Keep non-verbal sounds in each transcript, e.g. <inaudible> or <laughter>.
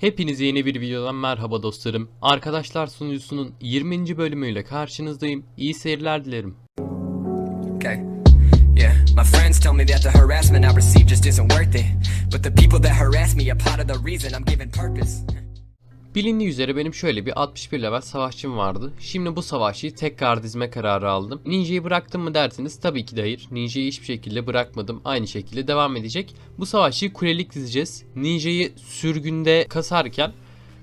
Hepinize yeni bir videodan merhaba dostlarım. Arkadaşlar sunucusunun 20. bölümüyle karşınızdayım. İyi seyirler dilerim. Okay. Yeah, my friends tell me that the harassment I receive just isn't worth it. But the people that harass me are part of the reason I'm given purpose. Bilindiği üzere benim şöyle bir 61 level savaşçım vardı. Şimdi bu savaşçıyı tekrar dizme kararı aldım. Ninja'yı bıraktım mı derseniz tabii ki de hayır. Ninja'yı hiçbir şekilde bırakmadım. Aynı şekilde devam edecek. Bu savaşçıyı kulelik dizeceğiz. Ninja'yı sürgünde kasarken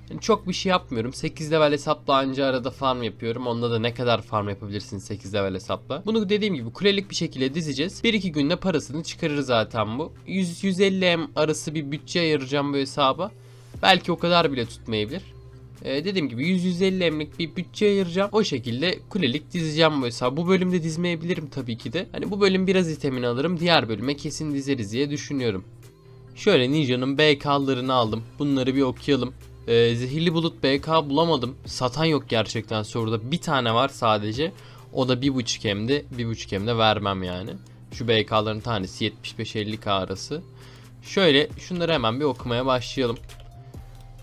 yani çok bir şey yapmıyorum. 8 level hesapla anca arada farm yapıyorum. Onda da ne kadar farm yapabilirsiniz 8 level hesapla. Bunu dediğim gibi kulelik bir şekilde dizeceğiz. 1-2 günde parasını çıkarır zaten bu. 100-150 M arası bir bütçe ayıracağım bu hesaba. Belki o kadar bile tutmayabilir. Ee, dediğim gibi 100-150 emlik bir bütçe ayıracağım. O şekilde kulelik dizeceğim hesabı. Bu bölümde dizmeyebilirim tabii ki de. Hani bu bölüm biraz itemini alırım. Diğer bölüme kesin dizeriz diye düşünüyorum. Şöyle Ninja'nın BK'larını aldım. Bunları bir okuyalım. Ee, zehirli bulut BK bulamadım. Satan yok gerçekten soruda. Bir tane var sadece. O da 1.5 M'de. 1.5 M'de vermem yani. Şu BK'ların tanesi 75-50K arası. Şöyle şunları hemen bir okumaya başlayalım.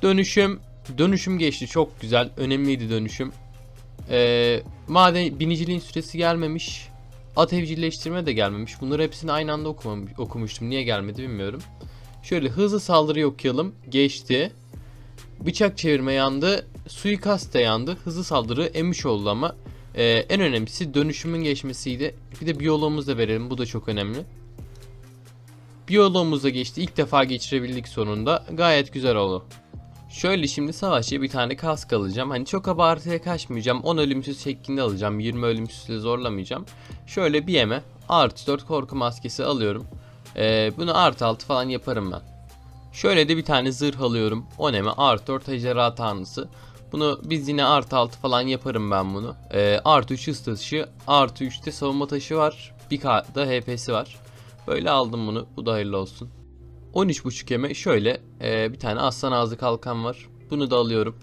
Dönüşüm dönüşüm geçti çok güzel. Önemliydi dönüşüm. Ee, maden biniciliğin süresi gelmemiş. At evcilleştirme de gelmemiş. Bunları hepsini aynı anda okumam, okumuştum. Niye gelmedi bilmiyorum. Şöyle hızlı saldırıyı okuyalım. Geçti. Bıçak çevirme yandı. Suikast da yandı. Hızlı saldırı emiş oldu ama. Ee, en önemlisi dönüşümün geçmesiydi. Bir de biyoloğumuzu da verelim. Bu da çok önemli. Biyoloğumuz da geçti. İlk defa geçirebildik sonunda. Gayet güzel oldu. Şöyle şimdi savaşçıya bir tane kask alacağım. Hani çok abartıya kaçmayacağım. 10 ölümsüz şeklinde alacağım. 20 ölümsüzle zorlamayacağım. Şöyle bir yeme artı 4 korku maskesi alıyorum. Ee, bunu artı 6 falan yaparım ben. Şöyle de bir tane zırh alıyorum. O neme artı 4 ejderha tanrısı. Bunu biz yine artı 6 falan yaparım ben bunu. Ee, artı 3 hız taşı, artı 3'te savunma taşı var. Bir da HP'si var. Böyle aldım bunu. Bu da hayırlı olsun. 13.5 yeme şöyle e, bir tane aslan ağzı kalkan var. Bunu da alıyorum.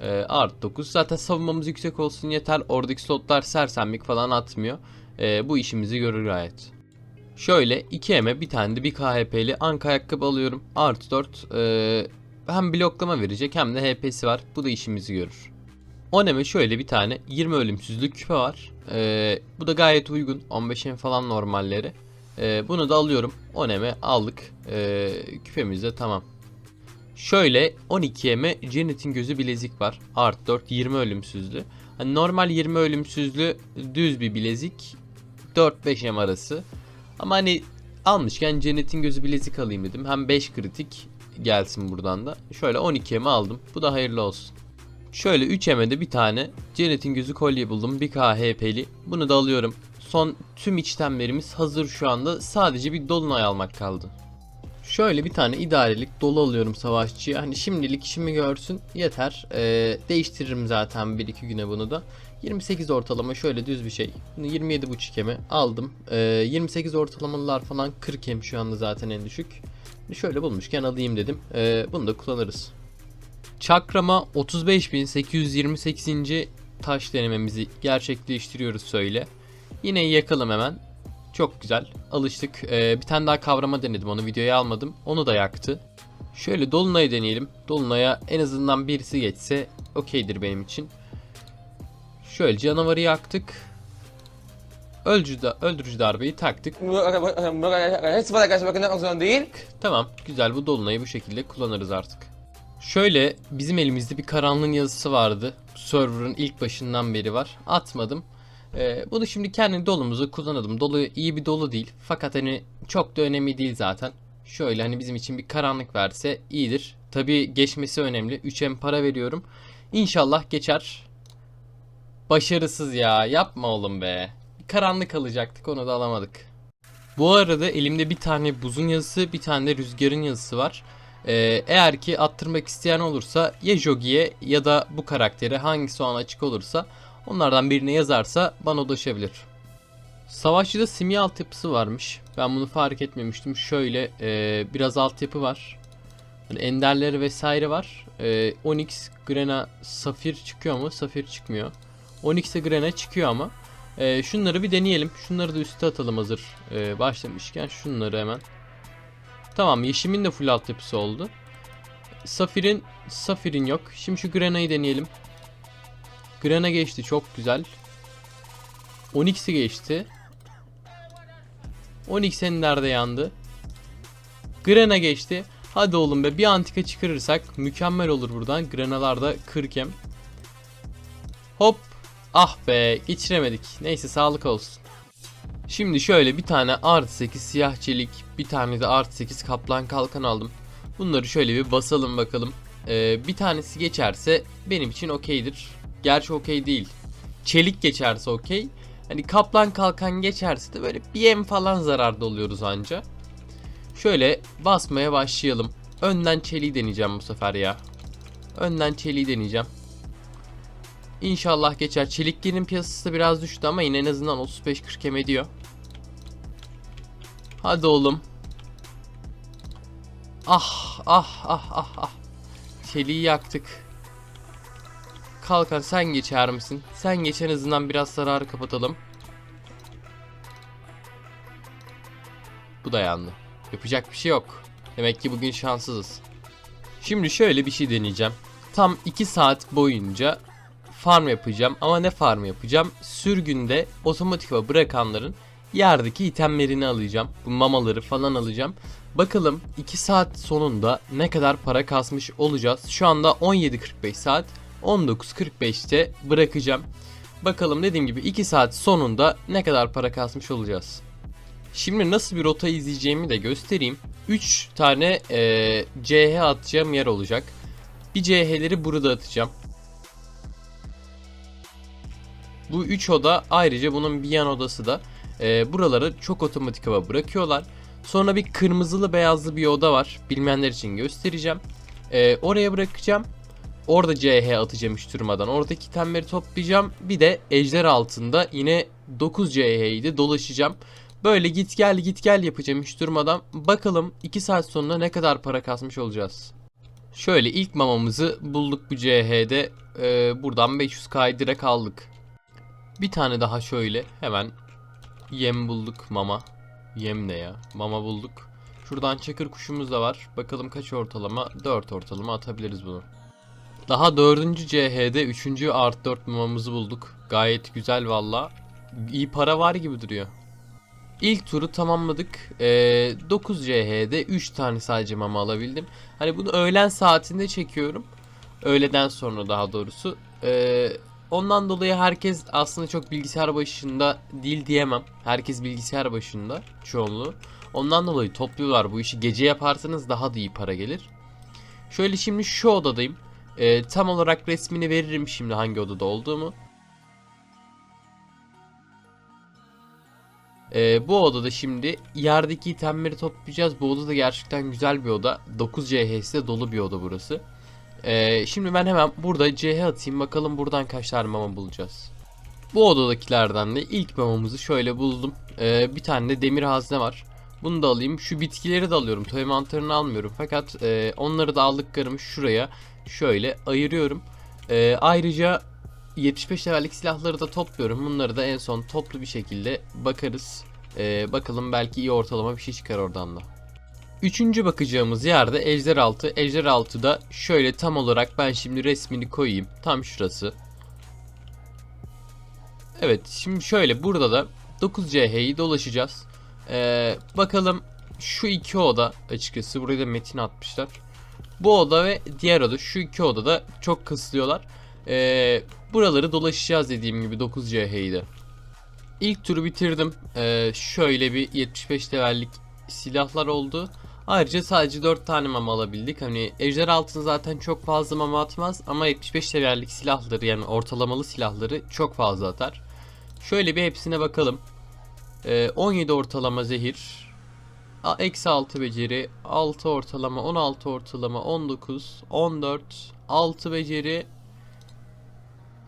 E, artı 9. Zaten savunmamız yüksek olsun yeter. Oradaki slotlar sersemlik falan atmıyor. E, bu işimizi görür gayet. Şöyle 2 eme bir tane de bir KHP'li anka ayakkabı alıyorum. Artı 4. E, hem bloklama verecek hem de HP'si var. Bu da işimizi görür. Oneme şöyle bir tane 20 ölümsüzlük küpe var. E, bu da gayet uygun. 15 em falan normalleri. Ee, bunu da alıyorum. Oneme aldık. Ee, küpemiz de tamam. Şöyle 12'ye Janet'in gözü bilezik var. Art 4 20 ölümsüzlü. Hani normal 20 ölümsüzlü düz bir bilezik. 4-5 em arası. Ama hani almışken Janet'in gözü bilezik alayım dedim. Hem 5 kritik gelsin buradan da. Şöyle 12 eme aldım. Bu da hayırlı olsun. Şöyle 3 emede bir tane Janet'in gözü kolye buldum. 1K HP'li. Bunu da alıyorum. Son tüm içtemlerimiz hazır şu anda. Sadece bir dolunay almak kaldı. Şöyle bir tane idarelik dolu alıyorum savaşçıya. Hani şimdilik işimi görsün yeter. Ee, değiştiririm zaten 1-2 güne bunu da. 28 ortalama şöyle düz bir şey. Bunu 27.5 eme aldım. Ee, 28 ortalamalılar falan 40 em şu anda zaten en düşük. Şöyle bulmuşken alayım dedim. Ee, bunu da kullanırız. Çakrama 35.828. taş denememizi gerçekleştiriyoruz söyle. Yine yakalım hemen. Çok güzel. Alıştık. Ee, bir tane daha kavrama denedim. Onu videoya almadım. Onu da yaktı. Şöyle Dolunay'ı deneyelim. Dolunay'a en azından birisi geçse okeydir benim için. Şöyle canavarı yaktık. Öldürücü, da, öldürücü darbeyi taktık. Tamam. Güzel. Bu Dolunay'ı bu şekilde kullanırız artık. Şöyle bizim elimizde bir karanlığın yazısı vardı. Server'ın ilk başından beri var. Atmadım. Ee, bunu şimdi kendi dolumuzu kullanalım. Dolu iyi bir dolu değil. Fakat hani çok da önemli değil zaten. Şöyle hani bizim için bir karanlık verse iyidir. Tabi geçmesi önemli. 3M para veriyorum. İnşallah geçer. Başarısız ya. Yapma oğlum be. Karanlık alacaktık onu da alamadık. Bu arada elimde bir tane buzun yazısı bir tane de rüzgarın yazısı var. Ee, eğer ki attırmak isteyen olursa ya Jogi'ye ya da bu karaktere hangisi o an açık olursa Onlardan birine yazarsa bana ulaşabilir. Savaşçıda simya altyapısı varmış. Ben bunu fark etmemiştim. Şöyle e, biraz altyapı var. Yani enderleri vesaire var. E, Onyx, Grena, Safir çıkıyor mu? Safir çıkmıyor. Onyx'e Grena çıkıyor ama. E, şunları bir deneyelim. Şunları da üste atalım hazır e, başlamışken. Şunları hemen. Tamam Yeşim'in de full altyapısı oldu. Safir'in Safir'in yok. Şimdi şu Grena'yı deneyelim. Grena geçti çok güzel. Onyx'i geçti. Onyx nerede yandı? Grena geçti. Hadi oğlum be bir antika çıkarırsak mükemmel olur buradan. Grenalarda 40 em. Hop. Ah be geçiremedik. Neyse sağlık olsun. Şimdi şöyle bir tane artı 8 siyah çelik, bir tane de artı 8 kaplan kalkan aldım. Bunları şöyle bir basalım bakalım. Ee, bir tanesi geçerse benim için okeydir. Gerçi okey değil. Çelik geçerse okey. Hani kaplan kalkan geçerse de böyle bir em falan zararda oluyoruz anca. Şöyle basmaya başlayalım. Önden çeliği deneyeceğim bu sefer ya. Önden çeliği deneyeceğim. İnşallah geçer. Çeliklerin piyasası da biraz düştü ama yine en azından 35-40 em ediyor. Hadi oğlum. Ah ah ah ah ah. Çeliği yaktık. Kalkan sen geçer misin? Sen geç en azından biraz zararı kapatalım. Bu da yandı. Yapacak bir şey yok. Demek ki bugün şanssızız. Şimdi şöyle bir şey deneyeceğim. Tam 2 saat boyunca farm yapacağım ama ne farm yapacağım? Sürgünde otomatik hava bırakanların yerdeki itemlerini alacağım. Bu mamaları falan alacağım. Bakalım 2 saat sonunda ne kadar para kasmış olacağız. Şu anda 17.45 saat. 19.45'te bırakacağım. Bakalım dediğim gibi 2 saat sonunda ne kadar para kasmış olacağız. Şimdi nasıl bir rota izleyeceğimi de göstereyim. 3 tane eee, CH atacağım yer olacak. Bir CH'leri burada atacağım. Bu 3 oda ayrıca bunun bir yan odası da eee buraları çok otomatik hava bırakıyorlar. Sonra bir kırmızılı beyazlı bir oda var. Bilmeyenler için göstereceğim. Eee, oraya bırakacağım. Orada CH atacağım hiç durmadan. Oradaki itemleri toplayacağım. Bir de ejder altında yine 9 CH'yi de dolaşacağım. Böyle git gel git gel yapacağım hiç durmadan. Bakalım 2 saat sonra ne kadar para kasmış olacağız. Şöyle ilk mamamızı bulduk bu CH'de. Ee, buradan 500k direkt aldık. Bir tane daha şöyle hemen yem bulduk mama. Yem ne ya? Mama bulduk. Şuradan çakır kuşumuz da var. Bakalım kaç ortalama? 4 ortalama atabiliriz bunu. Daha 4. CH'de 3. art 4 mamamızı bulduk. Gayet güzel valla. İyi para var gibi duruyor. İlk turu tamamladık. Ee, 9 CH'de 3 tane sadece mama alabildim. Hani bunu öğlen saatinde çekiyorum. Öğleden sonra daha doğrusu. Ee, ondan dolayı herkes aslında çok bilgisayar başında değil diyemem. Herkes bilgisayar başında çoğunluğu. Ondan dolayı topluyorlar bu işi. Gece yaparsanız daha da iyi para gelir. Şöyle şimdi şu odadayım. Ee, tam olarak resmini veririm şimdi hangi odada olduğumu. Ee, bu odada şimdi yerdeki itemleri toplayacağız. Bu oda da gerçekten güzel bir oda. 9 CH'si de dolu bir oda burası. Ee, şimdi ben hemen burada CH atayım. Bakalım buradan kaç tane mama bulacağız. Bu odadakilerden de ilk mamamızı şöyle buldum. Ee, bir tane de demir hazne var. Bunu da alayım. Şu bitkileri de alıyorum. Toy mantarını almıyorum. Fakat e, onları da aldıklarımı şuraya şöyle ayırıyorum. Ee, ayrıca 75 levellik silahları da topluyorum. Bunları da en son toplu bir şekilde bakarız. Ee, bakalım belki iyi ortalama bir şey çıkar oradan da. Üçüncü bakacağımız yerde Ejderaltı. Ejderaltı'da şöyle tam olarak ben şimdi resmini koyayım. Tam şurası. Evet şimdi şöyle burada da 9 CH'yi dolaşacağız. Ee, bakalım şu iki oda açıkçası buraya da metin atmışlar. Bu oda ve diğer oda şu iki odada çok kısıtlıyorlar. Ee, buraları dolaşacağız dediğim gibi 9 CH'yi de. İlk turu bitirdim. Ee, şöyle bir 75 levellik silahlar oldu. Ayrıca sadece 4 tane mama alabildik. Hani ejder altın zaten çok fazla mama atmaz ama 75 levellik silahları yani ortalamalı silahları çok fazla atar. Şöyle bir hepsine bakalım. Ee, 17 ortalama zehir. Eksi 6 beceri, 6 ortalama, 16 ortalama, 19, 14, 6 beceri.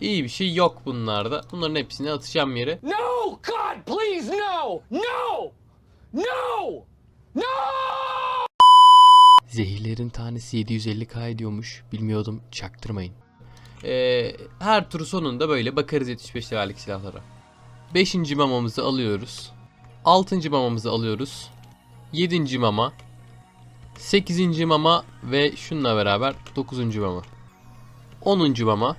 İyi bir şey yok bunlarda. Bunların hepsini atacağım yere. No! God, please, no! No! No! No! Zehirlerin tanesi 750k ediyormuş. Bilmiyordum. Çaktırmayın. Ee, her tur sonunda böyle bakarız 75 levellik silahlara. 5. mamamızı alıyoruz. 6. mamamızı alıyoruz. 7. mama. 8. mama ve şununla beraber 9. mama. 10. mama.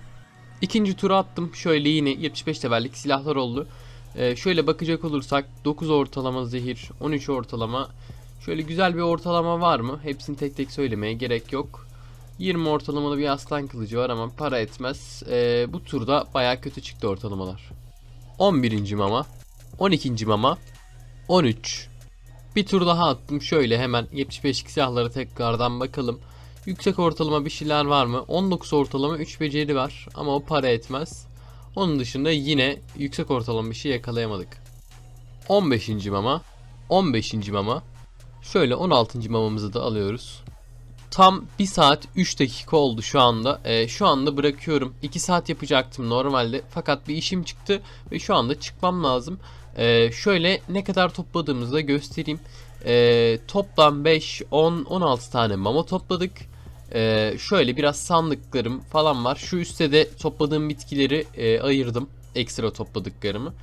İkinci tura attım. Şöyle yine 75 levellik silahlar oldu. Ee, şöyle bakacak olursak 9 ortalama zehir, 13 ortalama. Şöyle güzel bir ortalama var mı? Hepsini tek tek söylemeye gerek yok. 20 ortalamalı bir aslan kılıcı var ama para etmez. Ee, bu turda baya kötü çıktı ortalamalar. 11. mama, 12. mama, 13. Bir tur daha attım. Şöyle hemen 75 silahlara tekrardan bakalım. Yüksek ortalama bir şeyler var mı? 19 ortalama 3 beceri var ama o para etmez. Onun dışında yine yüksek ortalama bir şey yakalayamadık. 15. mama, 15. mama. Şöyle 16. mamamızı da alıyoruz. Tam 1 saat 3 dakika oldu şu anda. Ee, şu anda bırakıyorum. 2 saat yapacaktım normalde. Fakat bir işim çıktı ve şu anda çıkmam lazım. Ee, şöyle ne kadar topladığımızı da göstereyim. Ee, toplam 5, 10, 16 tane mama topladık. Ee, şöyle biraz sandıklarım falan var. Şu üstte de topladığım bitkileri e, ayırdım. Ekstra topladıklarımı.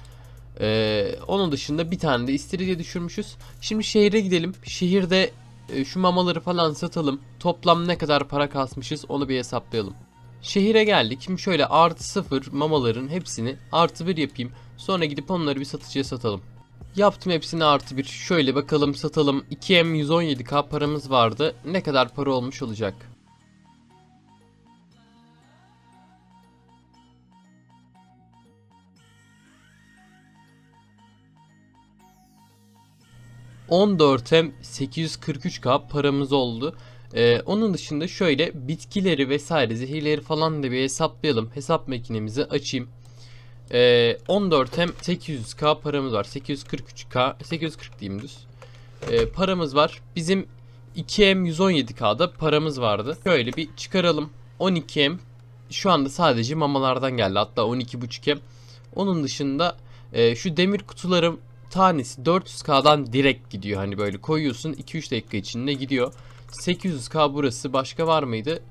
Ee, onun dışında bir tane de istiridye düşürmüşüz. Şimdi şehire gidelim. Şehirde e, şu mamaları falan satalım. Toplam ne kadar para kasmışız onu bir hesaplayalım. Şehire geldik. Şimdi şöyle artı sıfır mamaların hepsini artı bir yapayım. Sonra gidip onları bir satıcıya satalım. Yaptım hepsini artı bir. Şöyle bakalım satalım. 2M 117k paramız vardı. Ne kadar para olmuş olacak? ...14M 843k paramız oldu. Ee, onun dışında şöyle bitkileri vesaire zehirleri falan da bir hesaplayalım. Hesap makinemizi açayım. Ee, 14M 800k paramız var. 843k 840 diyeyim düz. Ee, paramız var. Bizim 2M 117k'da paramız vardı. Şöyle bir çıkaralım. 12M şu anda sadece mamalardan geldi. Hatta 12.5M. Onun dışında e, şu demir kutularım tanesi 400k'dan direkt gidiyor. Hani böyle koyuyorsun 2-3 dakika içinde gidiyor. 800k burası başka var mıydı?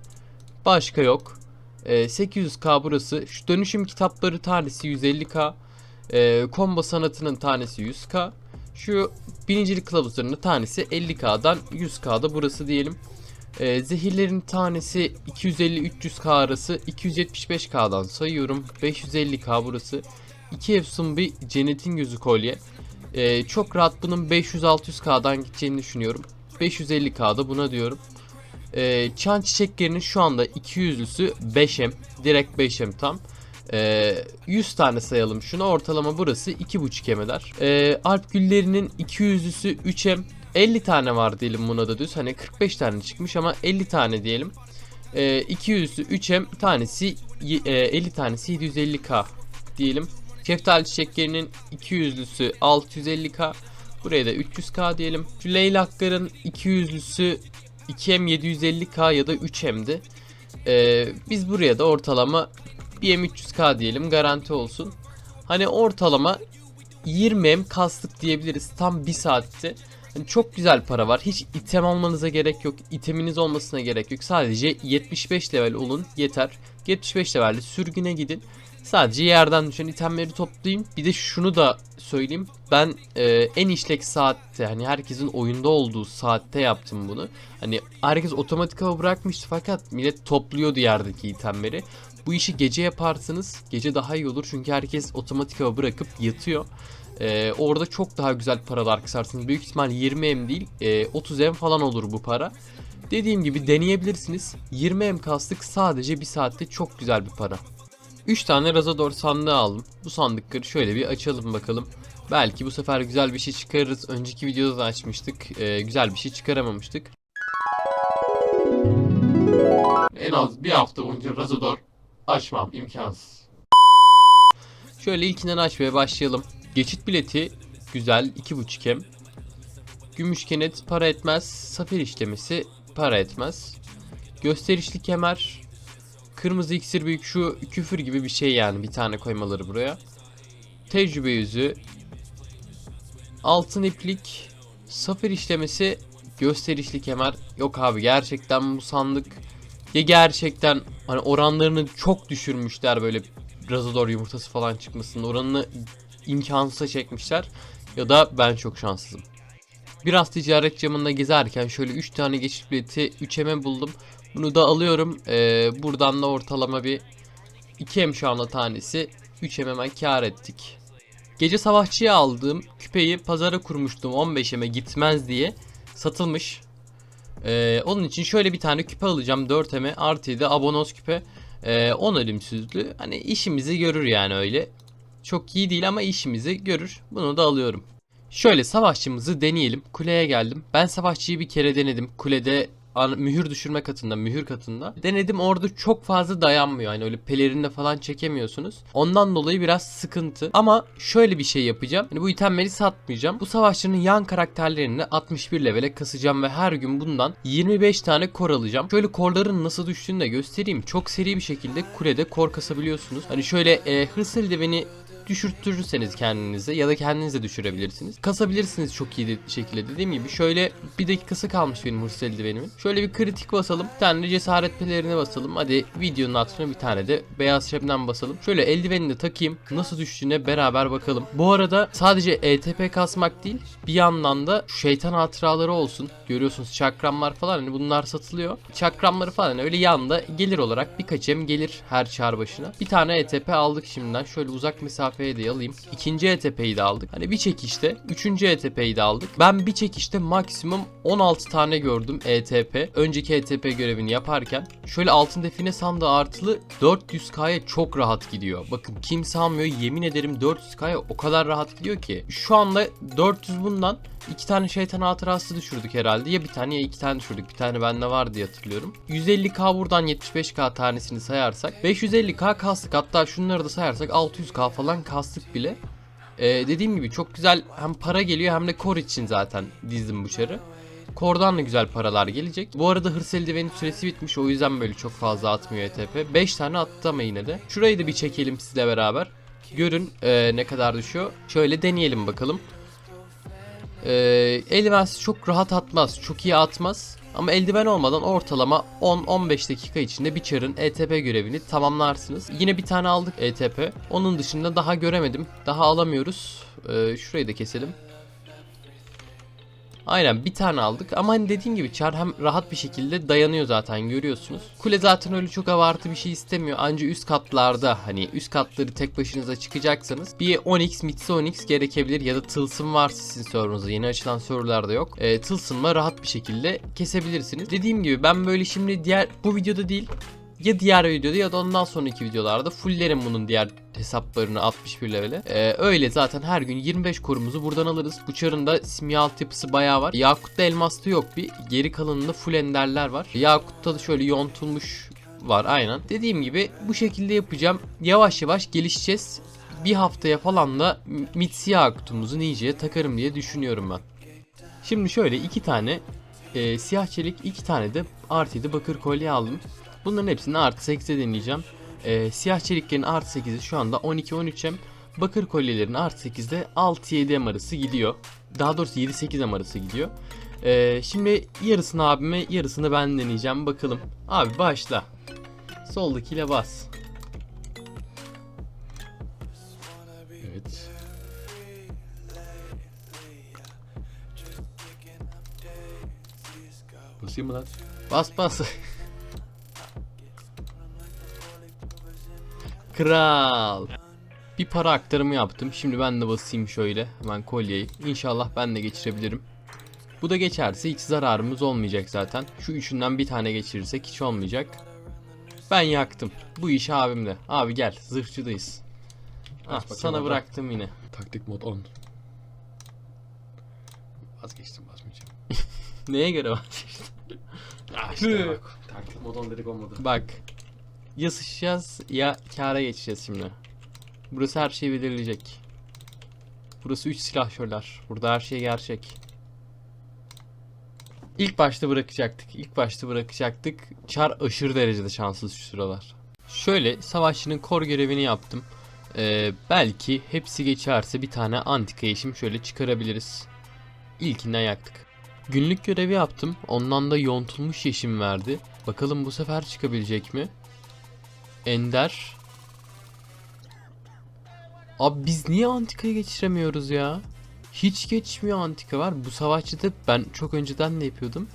Başka yok. Ee, 800k burası. Şu dönüşüm kitapları tanesi 150k. Ee, combo sanatının tanesi 100k. Şu birincilik kılavuzlarının tanesi 50k'dan 100k'da burası diyelim. Ee, zehirlerin tanesi 250-300k arası 275k'dan sayıyorum. 550k burası. 2 efsun bir cennetin gözü kolye. Ee, çok rahat bunun 500-600k'dan gideceğini düşünüyorum. 550k'da buna diyorum. Ee, çan çiçeklerinin şu anda 200'lüsü 5M. Direkt 5M tam. Ee, 100 tane sayalım şunu. Ortalama burası 2.5M eder. Ee, Alp güllerinin 200'lüsü 3M. 50 tane var diyelim buna da düz. Hani 45 tane çıkmış ama 50 tane diyelim. Ee, 200'lüsü 3M tanesi e, 50 tanesi 750K diyelim. Şeftali çiçeklerinin 200'lüsü 650K. Buraya da 300k diyelim. Şu leylakların 200'lüsü 2M 750k ya da 3M'di. Ee, biz buraya da ortalama 1M 300k diyelim garanti olsun. Hani ortalama 20M kastık diyebiliriz tam 1 saatte. Hani çok güzel para var. Hiç item almanıza gerek yok. İteminiz olmasına gerek yok. Sadece 75 level olun yeter. 75 levelde sürgüne gidin. Sadece yerden düşen itemleri toplayayım. Bir de şunu da söyleyeyim. Ben e, en işlek saatte hani herkesin oyunda olduğu saatte yaptım bunu. Hani herkes otomatik hava bırakmıştı fakat millet topluyordu yerdeki itemleri. Bu işi gece yaparsanız gece daha iyi olur çünkü herkes otomatik hava bırakıp yatıyor. E, orada çok daha güzel paralar kısarsınız. Büyük ihtimal 20M değil e, 30M falan olur bu para. Dediğim gibi deneyebilirsiniz. 20M kastık sadece bir saatte çok güzel bir para. 3 tane Razador sandığı aldım. Bu sandıkları şöyle bir açalım bakalım. Belki bu sefer güzel bir şey çıkarırız. Önceki videoda da açmıştık. Ee, güzel bir şey çıkaramamıştık. En az bir hafta boyunca Razador açmam imkansız. Şöyle ilkinden açmaya başlayalım. Geçit bileti güzel 2.5M. Gümüş kenet para etmez. Safir işlemesi para etmez. Gösterişli kemer Kırmızı iksir büyük şu küfür gibi bir şey yani bir tane koymaları buraya. Tecrübe yüzü. Altın iplik. Safir işlemesi. Gösterişli kemer. Yok abi gerçekten bu sandık. Ya gerçekten hani oranlarını çok düşürmüşler böyle Razador yumurtası falan çıkmasının oranını imkansıza çekmişler. Ya da ben çok şanssızım. Biraz ticaret camında gezerken şöyle 3 tane geçit bileti 3M'e buldum. Bunu da alıyorum. Ee, buradan da ortalama bir 2M şu anda tanesi. 3M hemen kar ettik. Gece savaşçıya aldığım küpeyi pazara kurmuştum 15'eme gitmez diye. Satılmış. Ee, onun için şöyle bir tane küpe alacağım 4M'e artı da abonos küpe. Ee, 10 ölümsüzlü. Hani işimizi görür yani öyle. Çok iyi değil ama işimizi görür. Bunu da alıyorum. Şöyle savaşçımızı deneyelim. Kuleye geldim. Ben savaşçıyı bir kere denedim. Kulede mühür düşürme katında, mühür katında. Denedim orada çok fazla dayanmıyor. Hani öyle pelerinle falan çekemiyorsunuz. Ondan dolayı biraz sıkıntı. Ama şöyle bir şey yapacağım. Hani bu itemleri satmayacağım. Bu savaşçının yan karakterlerini 61 levele kasacağım ve her gün bundan 25 tane kor alacağım. Şöyle korların nasıl düştüğünü de göstereyim. Çok seri bir şekilde kulede kor kasabiliyorsunuz. Hani şöyle e, hırs eldiveni düşürtürürseniz kendinize ya da kendinize düşürebilirsiniz. Kasabilirsiniz çok iyi de- şekilde dediğim gibi. Şöyle bir dakikası kalmış benim hırs eldivenimin. Şöyle bir kritik basalım. Bir tane de cesaret pelerine basalım. Hadi videonun altına bir tane de beyaz şebnem basalım. Şöyle eldivenini de takayım. Nasıl düştüğüne beraber bakalım. Bu arada sadece ETP kasmak değil bir yandan da şeytan hatıraları olsun. Görüyorsunuz çakramlar falan hani bunlar satılıyor. Çakramları falan öyle yanda gelir olarak birkaç em gelir her çağrı başına. Bir tane ETP aldık şimdiden. Şöyle uzak mesafeye de alayım. İkinci ETP'yi de aldık. Hani bir çekişte. Üçüncü ETP'yi de aldık. Ben bir çekişte maksimum 16 tane gördüm ETP. Önceki ETP görevini yaparken. Şöyle altın define sandığı artılı 400k'ya çok rahat gidiyor. Bakın kimse almıyor. Yemin ederim 400k'ya o kadar rahat gidiyor ki. Şu anda 400 bundan iki tane şeytan hatırası düşürdük herhalde. Ya bir tane ya iki tane düşürdük. Bir tane bende var diye hatırlıyorum. 150k buradan 75k tanesini sayarsak 550k kastık. Hatta şunları da sayarsak 600k falan kastık bile. Ee, dediğim gibi çok güzel hem para geliyor hem de kor için zaten dizdim bu çarı. Kordan da güzel paralar gelecek. Bu arada hırs eldivenin süresi bitmiş o yüzden böyle çok fazla atmıyor ETP. 5 tane attı ama yine de. Şurayı da bir çekelim sizle beraber. Görün ee, ne kadar düşüyor. Şöyle deneyelim bakalım. Ee, eldivensiz çok rahat atmaz. Çok iyi atmaz. Ama eldiven olmadan ortalama 10-15 dakika içinde bir çarın ETP görevini tamamlarsınız. Yine bir tane aldık ETP. Onun dışında daha göremedim. Daha alamıyoruz. Ee, şurayı da keselim. Aynen bir tane aldık ama hani dediğim gibi çar hem rahat bir şekilde dayanıyor zaten görüyorsunuz. Kule zaten öyle çok abartı bir şey istemiyor. Ancak üst katlarda hani üst katları tek başınıza çıkacaksanız bir 10x mitsi 10x gerekebilir ya da tılsım varsa sizin serverınızda yeni açılan serverlarda yok. E, tılsımla rahat bir şekilde kesebilirsiniz. Dediğim gibi ben böyle şimdi diğer bu videoda değil ya diğer videoda ya da ondan sonraki videolarda fulllerim bunun diğer hesaplarını 61 levele. Ee, öyle zaten her gün 25 korumuzu buradan alırız. Bu çarın da simya altyapısı bayağı var. Yakut'ta elmas'ta yok bir. Geri kalanında full enderler var. Yakut'ta da şöyle yontulmuş var aynen. Dediğim gibi bu şekilde yapacağım. Yavaş yavaş gelişeceğiz. Bir haftaya falan da Mitsi Yakut'umuzu Ninja'ya takarım diye düşünüyorum ben. Şimdi şöyle iki tane e, siyah çelik iki tane de artı yedi bakır kolye aldım. Bunların hepsini artı 8'e deneyeceğim. Ee, siyah çeliklerin artı 8'i şu anda 12-13M. Bakır kolyelerin artı 8'de 6-7M arası gidiyor. Daha doğrusu 7-8M arası gidiyor. Ee, şimdi yarısını abime yarısını ben deneyeceğim. Bakalım. Abi başla. Soldakiyle bas. Evet. Basayım mı lan? Bas bas. <laughs> Kral. Bir para aktarımı yaptım. Şimdi ben de basayım şöyle hemen kolyeyi. İnşallah ben de geçirebilirim. Bu da geçerse hiç zararımız olmayacak zaten. Şu üçünden bir tane geçirirsek hiç olmayacak. Ben yaktım. Bu iş abimde. Abi gel zırhçıdayız. Ah, sana abi. bıraktım yine. Taktik mod 10. Vazgeçtim basmayacağım. <laughs> Neye göre var? Ah <laughs> işte bak. Taktik mod 10 dedik olmadı. Bak. Ya sıçacağız ya kâra geçeceğiz şimdi. Burası her şeyi belirleyecek. Burası 3 silahşörler. Burada her şey gerçek. İlk başta bırakacaktık. İlk başta bırakacaktık. Çar aşırı derecede şanssız şu sıralar. Şöyle savaşçının kor görevini yaptım. Ee, belki hepsi geçerse bir tane antika yeşim şöyle çıkarabiliriz. İlkinden yaktık. Günlük görevi yaptım. Ondan da yontulmuş yeşim verdi. Bakalım bu sefer çıkabilecek mi? Ender. Abi biz niye antikayı geçiremiyoruz ya? Hiç geçmiyor antika var. Bu savaşçıda ben çok önceden de yapıyordum.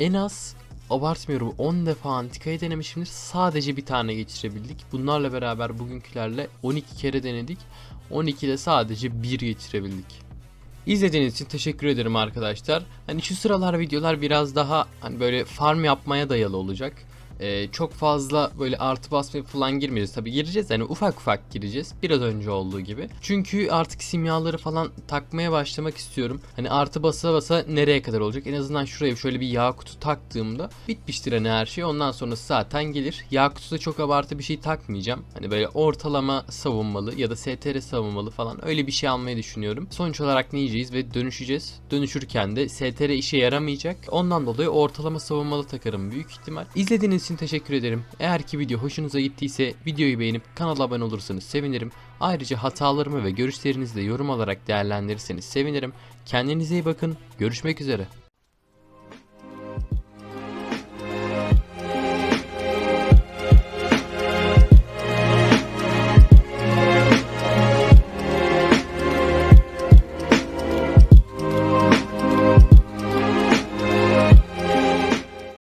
En az abartmıyorum 10 defa antikayı denemişimdir. Sadece bir tane geçirebildik. Bunlarla beraber bugünkülerle 12 kere denedik. 12'de sadece 1 geçirebildik. İzlediğiniz için teşekkür ederim arkadaşlar. Hani şu sıralar videolar biraz daha hani böyle farm yapmaya dayalı olacak. Ee, çok fazla böyle artı basmaya falan girmeyeceğiz. Tabi gireceğiz hani ufak ufak gireceğiz. Biraz önce olduğu gibi. Çünkü artık simyaları falan takmaya başlamak istiyorum. Hani artı basa basa nereye kadar olacak? En azından şuraya şöyle bir yağ kutu taktığımda bitmiştir hani her şey. Ondan sonrası zaten gelir. Yağ kutuda çok abartı bir şey takmayacağım. Hani böyle ortalama savunmalı ya da STR savunmalı falan öyle bir şey almayı düşünüyorum. Sonuç olarak ne yiyeceğiz ve dönüşeceğiz. Dönüşürken de STR işe yaramayacak. Ondan dolayı ortalama savunmalı takarım büyük ihtimal. İzlediğiniz için teşekkür ederim. Eğer ki video hoşunuza gittiyse videoyu beğenip kanala abone olursanız sevinirim. Ayrıca hatalarımı ve görüşlerinizi de yorum olarak değerlendirirseniz sevinirim. Kendinize iyi bakın. Görüşmek üzere.